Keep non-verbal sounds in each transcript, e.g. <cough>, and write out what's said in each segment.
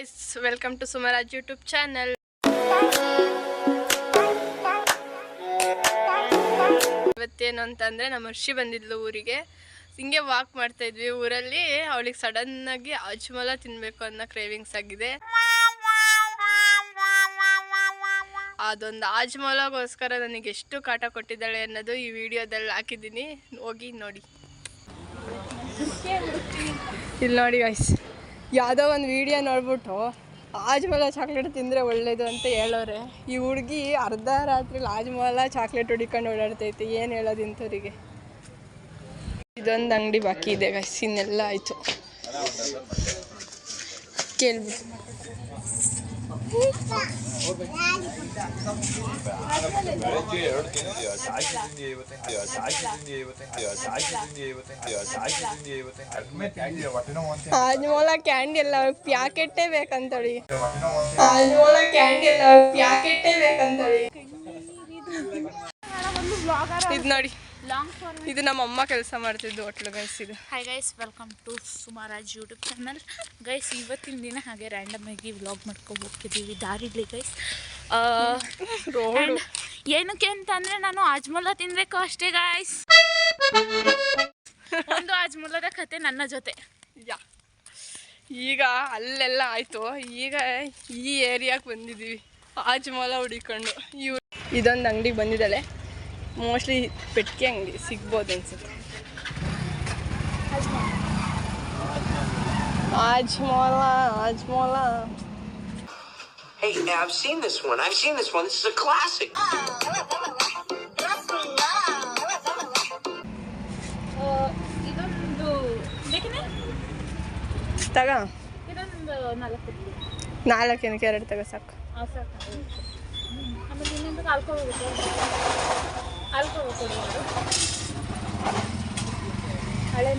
Guys welcome to Sumaraj YouTube channel ಇವತ್ತೇನು ಅಂತಂದರೆ ನಮ್ಮ ಹರ್ಷಿ ಬಂದಿದ್ಲು ಊರಿಗೆ. ಹಿಂಗೆ ವಾಕ್ ಮಾಡ್ತಾ ಇದ್ವಿ. ಊರಲ್ಲಿ ಅವಳಿಗೆ ಸಡನ್ನಾಗಿ ಅಜ್ಮಲ ತಿನ್ನಬೇಕು ಅನ್ನೋ ಕ್ರೇವಿಂಗ್ಸ್ ಆಗಿದೆ. ಅದೊಂದು ಆಜ್ಮಲಗೋಸ್ಕರ ನನಗೆ ಎಷ್ಟು ಕಾಟ ಕೊಟ್ಟಿದ್ದಾಳೆ ಅನ್ನೋದು ಈ ವಿಡಿಯೋದಲ್ಲಿ ಹಾಕಿದ್ದೀನಿ. ಹೋಗಿ ನೋಡಿ. ಇಲ್ಲಿ ನೋಡಿ ಗೈಸ್ ಯಾವುದೋ ಒಂದು ವಿಡಿಯೋ ನೋಡ್ಬಿಟ್ಟು ಆಜ್ಮಲ ಚಾಕ್ಲೇಟ್ ತಿಂದರೆ ಒಳ್ಳೇದು ಅಂತ ಹೇಳೋರೆ. ಈ ಹುಡುಗಿ ಅರ್ಧ ರಾತ್ರಿ ಆಜ್ಮಲ ಚಾಕ್ಲೇಟ್ ಹುಡಿಕೊಂಡು ಓಡಾಡ್ತೈತಿ. ಏನು ಹೇಳೋದು ಇಂಥವ್ರಿಗೆ? ಇದೊಂದು ಅಂಗಡಿ ಬಾಕಿ ಇದೆ ಗೈಸ್ ಇನ್ನೆಲ್ಲ ಆಯಿತು. ಕೇಳ್ಬಿಟ್ಟು ಆಜ್ಮಲ ಕ್ಯಾಂಡಿ ಎಲ್ಲ ಪ್ಯಾಕೆಟ್ಟೇ ಬೇಕಂತೇಳಿ. ಅಜ್ಮೋಲ ಕ್ಯಾಂಡಿ ಎಲ್ಲ ಪ್ಯಾಕೆಟೇ ಬೇಕಂತೇಳಿ. ಇದು ನೋಡಿ. ಇದು ನಮ್ಮ ಅಮ್ಮ ಕೆಲಸ ಮಾಡ್ತಿದ್ದು ಹೋಟ್ಲು ಗೈಸ್ ಇದು. Hi guys welcome to Sumaraj YouTube channel guys ಇವತ್ತಿನ ದಿನ ಹಾಗೆ ರ್ಯಾಂಡಮ್ ಆಗಿ ವ್ಲಾಗ್ ಮಾಡ್ಕೊಂಡು ಹೋಗ್ತಿದ್ದೀವಿ ದಾರಿಲಿ ಗೈಸ್ ಏನಕ್ಕೆ ಅಂತ ಅಂದರೆ ನಾನು ಆಜ್ಮಲ ತಿನ್ಬೇಕು ಅಷ್ಟೇ ಗಾಯ್ಸ್ ಒಂದು ಅಜ್ಮಲ್ಲದ ಕತೆ ನನ್ನ ಜೊತೆ. ಯಾ. ಈಗ ಅಲ್ಲೆಲ್ಲ ಆಯಿತು. ಈಗ ಈ ಏರಿಯಾಗೆ ಬಂದಿದ್ದೀವಿ ಆಜ್ಮಲ ಹುಡಿಕೊಂಡು. ಇವ್ ಇದೊಂದು ಅಂಗಡಿಗೆ ಬಂದಿದ್ದಾಳೆ. ಮೋಸ್ಟ್ಲಿ ಪೆಟ್ಟಿಗೆ ಅಂಗಡಿ ಸಿಗ್ಬೋದು ಅನ್ಸುತ್ತೆ ಆಜ್ಮಲ ಆಜ್ಮಲ Hey, I've seen this one. I've seen this one. This is a classic. ಇದೊಂದು ಬೇಕೇನೆ ತಗ ಇದೊಂದು ನಾಲ್ಕು ನಾಲ್ಕೇನಕ್ಕೆ ಎರಡು ತಗ ಸಾಕು ಆಮೇಲೆ ಇನ್ನೊಂದು ಆಲ್ಕೋಲ್ alcohol ಕೊಡಿ ಹಳೆ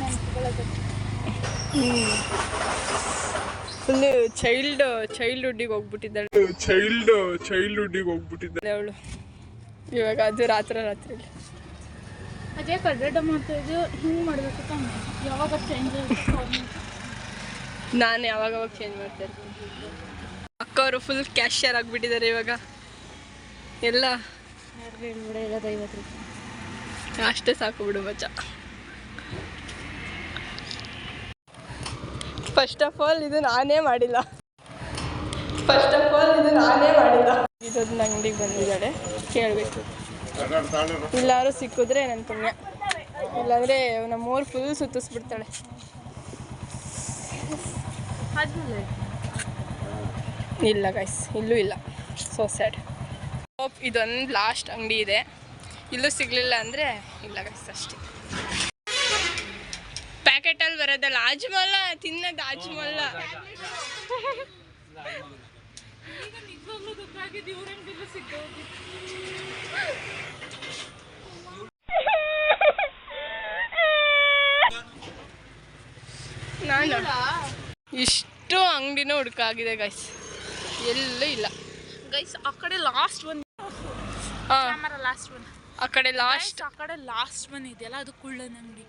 ಫುಲ್ಲು ಚೈಲ್ಡ್ ಚೈಲ್ಡ್ಹುಡ್ಡಿಗೆ ಹೋಗ್ಬಿಟ್ಟಿದ್ದಾಳೆ. ಚೈಲ್ಡ್ ಚೈಲ್ಡ್ಹುಡ್ಡಿಗೆ ಹೋಗ್ಬಿಟ್ಟಿದ್ದಾಳೆ. ಅವಳು. ಇವಾಗ ಅದು ರಾತ್ರಿ ರಾತ್ರಿ ಅದೇ ಕಡ್ರೆಡ ಮಾಡ್ತಾ ಇದ್ದು ಹಿಂಗೆ ಮಾಡಬೇಕು ತಾನೆ ಯಾವಾಗ ಚೇಂಜ್ ನಾನು ಯಾವಾಗ ಅವಾಗ ಚೇಂಜ್ ಮಾಡ್ತಾ ಇರ್ತೀನಿ. ಅಕ್ಕವರು ಫುಲ್ ಕ್ಯಾಶಿಯರ್ ಆಗಿಬಿಟ್ಟಿದ್ದಾರೆ ಇವಾಗ. ಎಲ್ಲ ಅಷ್ಟೇ ಸಾಕು ಬಿಡು ಮಚ್ಚ. ಫಸ್ಟ್ ಆಫ್ ಆಲ್ ಇದು ನಾನೇ ಮಾಡಿಲ್ಲ. ಫಸ್ಟ್ ಆಫ್ ಆಲ್ ಇದು ನಾನೇ ಮಾಡಿಲ್ಲ. ಇದೊಂದು ಅಂಗಡಿಗೆ ಬಂದಿದ್ದಾಳೆ. ಕೇಳಬೇಕು. ಎಲ್ಲಾರು ಸಿಕ್ಕಿದ್ರೆ ನನ್ನ ಪುಣ್ಯ. ಇಲ್ಲಾಂದರೆ ನಮ್ಮೂರು ಫುಲ್ ಸುತ್ತಿಸ್ಬಿಡ್ತಾಳೆ. ಇಲ್ಲ ಗೈಸ್ ಇಲ್ಲೂ ಇಲ್ಲ. ಸೊ ಸ್ಯಾಡ್ ಹೋಪ್ ಇದೊಂದು ಲಾಸ್ಟ್ ಅಂಗಡಿ ಇದೆ. ಇಲ್ಲೂ ಸಿಗಲಿಲ್ಲ ಅಂದರೆ ಇಲ್ಲ ಗೈಸ್ ಅಷ್ಟೇ. ಪ್ಯಾಕೆಟಲ್ಲಿ ಬರೋದಲ್ಲ ಆಜ್ಮಲ್ಲ ತಿನ್ನೋದು ಆಜ್ಮಲ್ಲ ನಾನು ಇಷ್ಟು ಅಂಗಡಿನೂ ಹುಡುಕಾಗಿದೆ ಗೈಸ್ ಎಲ್ಲೂ ಇಲ್ಲ. ಗೈಸ್ ಆ ಕಡೆ ಲಾಸ್ಟ್ ಕ್ಯಾಮರಾ ಲಾಸ್ಟ್ ಒನ್ ಆ ಕಡೆ ಲಾಸ್ಟ್ ಆ ಕಡೆ ಲಾಸ್ಟ್ ಒನ್ ಇದೆಯಲ್ಲ ಅದು ಕುಳ್ಳನ ಅಂಗಡಿ.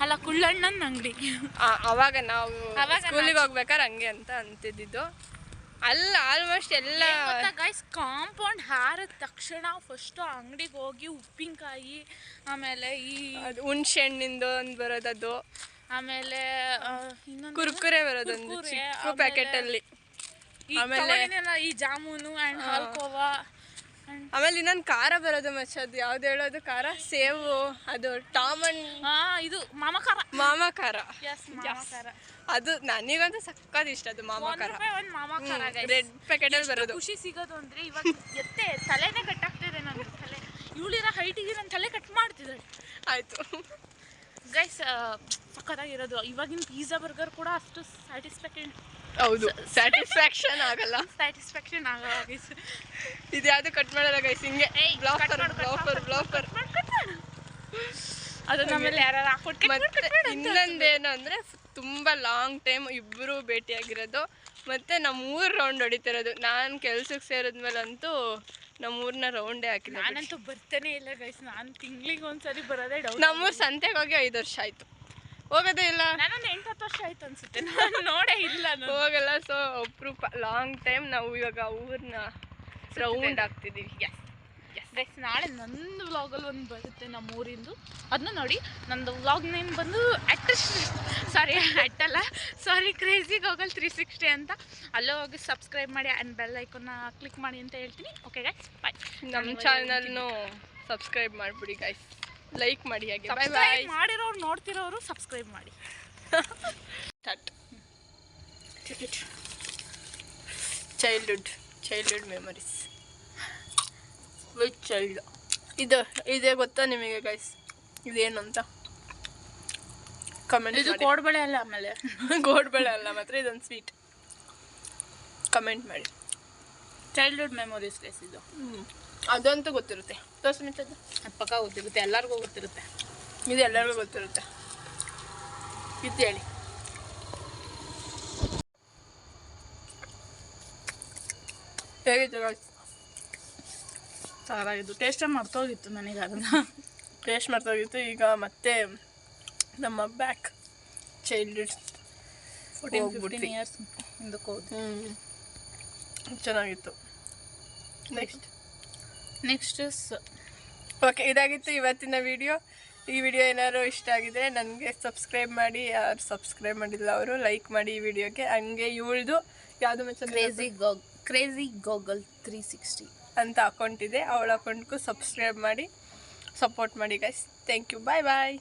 ಅಲ್ಲ ಕುಳ್ಳಣ್ಣನ ಅಂಗಡಿ. ಅವಾಗ ನಾವು ಸ್ಕೂಲಿಗೆ ಹೋಗ್ಬೇಕಾದ್ರೆ ಹಂಗೆ ಅಂತ ಅಂತಿದ್ದಿದ್ದು. ಅಲ್ಲ ಆಲ್ಮೋಸ್ಟ್ ಎಲ್ಲ ಗೈಸ್ ಕಾಂಪೌಂಡ್ ಹಾರಿದ ತಕ್ಷಣ ಫಸ್ಟ್ ಅಂಗಡಿಗೆ ಹೋಗಿ ಉಪ್ಪಿನಕಾಯಿ ಆಮೇಲೆ ಈ ಹುಣ್ಸೆ ಹಣ್ಣಿಂದು ಒಂದು ಬರೋದದು. ಆಮೇಲೆ ಇನ್ನೊಂದು ಕುರ್ಕುರೆ ಬರೋದೊಂದು ಚಿಕ್ಕ ಆಮೇಲೆ ಪ್ಯಾಕೆಟ್ ಅಲ್ಲಿ. ಈ ಆಮೇಲೆ- ಈ ಜಾಮೂನು ಆ್ಯಂಡ್ ಹಾಲ್ಕೋವಾ ಆಮೇಲೆ ಇನ್ನೊಂದು ಖಾರ ಬರೋದು ಮಚ್ಚ ಅದು ಯಾವ್ದು ಹೇಳೋದು? ಖಾರ? ಸೇವು ಅದು ಟಾಮ್ ಆ, ಇದು ಮಾಮಕಾರ ಮಾಮ ಖಾರ ಎಸ್ ಮಾಮಕಾರ ಅದು ನನಗಂತೂ ಸಕ್ಕತ್ ಇಷ್ಟ ಅದು ಮಾಮಕಾರ ರೆಡ್ ಪ್ಯಾಕೆಟ್ ಅಲ್ಲಿ ಬರೋದು. ಖುಷಿ ಸಿಗೋದು ಅಂದ್ರೆ ಇವಾಗ ಎತ್ತೆ ತಲೆನೇ ಕಟ್ಟಾಗ್ತಿದೆ ನನ್ನ ತಲೆ. ಇವಳಿರೋ ಹೈಟಿಗೆ ನನ್ನ ತಲೆ ಕಟ್ ಮಾಡ್ತಿದ್ದಾಳೆ. ಆಯ್ತು. ಗೈಸ್ ಸಕ್ಕತ್ತಾಗಿರೋದು ಇವಾಗಿನ ಪಿಜ್ಜಾ ಬರ್ಗರ್ ಕೂಡ ಅಷ್ಟು ಸ್ಯಾಟಿಸ್ಫ್ಯಾಕ್ಷನ್ ಹೌದು. ಸ್ಯಾಟಿಸ್ಫ್ಯಾಕ್ಷನ್ ಆಗಲ್ಲ. ಸ್ಯಾಟಿಸ್ಫ್ಯಾಕ್ಷನ್ ಆಗಲ್ಲ ಗೈಸ್ ಇದು ಯಾವುದು ಕಟ್ ಮಾಡಲ್ಲ ಗೈಸ್ ಹಿಂಗೆ ಬ್ಲಾಫರ್ ಬ್ಲಾಫರ್ ಬ್ಲಾಫರ್ ಅದು ನಮ್ಮಲ್ಲಿ ಯಾರು ಹಾಕ್ಬಿಟ್ಟು ಮತ್ತೆ ಇನ್ನೊಂದೇನು ಅಂದರೆ ತುಂಬಾ ಲಾಂಗ್ ಟೈಮ್ ಇಬ್ಬರು ಭೇಟಿಯಾಗಿರೋದು. ಮತ್ತೆ ನಮ್ಮ ಊರ್ ರೌಂಡ್ ಹೊಡಿತಿರೋದು. ನಾನು ಕೆಲ್ಸಕ್ಕೆ ಸೇರಿದ್ಮೇಲಂತೂ ನಮ್ಮ ಊರ್ನ ರೌಂಡೇ ಹಾಕಿಲ್ಲ. ನಾನಂತೂ ಬರ್ತಾನೆ ಇಲ್ಲ ಗೈಸ್ ನಾನು ತಿಂಗ್ಳಿಗೆ ಒಂದ್ಸರಿ ಬರೋದೇ ಡೌಟ್ ನಮ್ಮೂರ್ ಸಂತೆಗೆ ಹೋಗಿ ಐದು ವರ್ಷ ಆಯ್ತು. ಹೋಗೋದೇ ಇಲ್ಲ. ನಾನೊಂದು ಎಂಟು ಹತ್ತು ವರ್ಷ ಆಯ್ತು ಅನ್ಸುತ್ತೆ. ನಾನು ನೋಡೇ ಇಲ್ಲ ಹೋಗಲ್ಲ ಸೊ ಅಪ್ರೂಪ ಲಾಂಗ್ ಟೈಮ್ ನಾವು ಇವಾಗ ಊರ್ನ ರೌಂಡ್ ಆಗ್ತಿದ್ದೀವಿ ಗೈಸ್ ನಾಳೆ ನಂದು ವ್ಲಾಗಲ್ಲಿ ಒಂದು ಬರುತ್ತೆ ನಮ್ಮ ಊರಿಂದು. ಅದನ್ನ ನೋಡಿ ನಂದು ವ್ಲಾಗ್ ನೇಮ್ ಬಂದು ಅಟ್ ಸಾರಿ ಅಟ್ಟಲ್ಲ sorry crazy goggle three sixty ಅಂತ. ಅಲ್ಲೇ ಹೋಗಿ ಸಬ್ಸ್ಕ್ರೈಬ್ ಮಾಡಿ ಆ್ಯಂಡ್ ಬೆಲ್ ಐಕನ್ನ ಕ್ಲಿಕ್ ಮಾಡಿ ಅಂತ ಹೇಳ್ತೀನಿ. ಓಕೆ ಗೈಸ್ ಬಾಯ್ ನಮ್ಮ ಚಾನಲ್ನು ಸಬ್ಸ್ಕ್ರೈಬ್ ಮಾಡಿಬಿಡಿ ಗೈಸ್ ಲೈಕ್ ಮಾಡಿ ಹಾಗೆ. ಬೈ ಬೈ ಮಾಡಿರೋರು ನೋಡ್ತಿರೋರು ಸಬ್ಸ್ಕ್ರೈಬ್ ಮಾಡಿ. Start childhood childhood memories with child ಇದು ಇದೇ ಗೊತ್ತಾ ನಿಮಗೆ ಗೈಸ್ ಇದೇನು ಅಂತ? ಕಮೆಂಟ್ ಇದು ಕೋಡ್ಬಳೆ ಅಲ್ಲ ಆಮೇಲೆ. <laughs> ಗೋಡ್ಬೇಳೆ ಅಲ್ಲ ಮಾತ್ರ ಇದೊಂದು ಸ್ವೀಟ್ ಕಮೆಂಟ್ ಮಾಡಿ. ಚೈಲ್ಡ್ಹುಡ್ ಮೆಮೊರೀಸ್ ಗೈಸ್ ಇದು. ಅದಂತೂ ಗೊತ್ತಿರುತ್ತೆ. ತೋರ್ಸ್ಮಿತ್ತದ್ದು ಅದ್. ಪಕ್ಕ ಗೊತ್ತಿರುತ್ತೆ ಎಲ್ಲರಿಗೂ ಗೊತ್ತಿರುತ್ತೆ. ಇದು ಎಲ್ಲರಿಗೂ ಗೊತ್ತಿರುತ್ತೆ. ಇದು ಹೇಳಿ. ಹೇಗಿತ್ತು ಸಾರಾಗಿತ್ತು ಸಾರಾಗಿದ್ದು. ಟೇಸ್ಟೇ ಮರ್ತೋಗಿತ್ತು ನನಗೆ ಅದನ್ನು. ಟೇಸ್ಟ್ ಮಾಡ್ತಾಗಿತ್ತು ಈಗ ಮತ್ತೆ ನಮ್ಮ back childhood fourteen fifteen years ಹಿಂದಕ್ಕೆ ಹ್ಞೂ ಚೆನ್ನಾಗಿತ್ತು. ನೆಕ್ಸ್ಟ್ ನೆಕ್ಸ್ಟ್ ಓಕೆ ಇದಾಗಿತ್ತು ಇವತ್ತಿನ ವಿಡಿಯೋ ಈ ವಿಡಿಯೋ ಏನಾದ್ರು ಇಷ್ಟ ಆಗಿದ್ರೆ ನನಗೆ ಸಬ್ಸ್ಕ್ರೈಬ್ ಮಾಡಿ ಯಾರು ಸಬ್ಸ್ಕ್ರೈಬ್ ಮಾಡಿಲ್ಲ ಅವರು ಲೈಕ್ ಮಾಡಿ ಈ ವಿಡಿಯೋಗೆ ಹಂಗೆ ಇವಳ್ದು ಯಾವುದು ಮೆಚ್ಚ ಕ್ರೇಜಿ ಗೋಗ್ ಕ್ರೇಜಿ ಗೋಗಲ್ ತ್ರೀ ಸಿಕ್ಸ್ಟಿ ಅಂತ ಅಕೌಂಟ್ ಇದೆ. ಅವಳ ಅಕೌಂಟ್ಗೂ ಸಬ್ಸ್ಕ್ರೈಬ್ ಮಾಡಿ ಸಪೋರ್ಟ್ ಮಾಡಿ guys thank you bye bye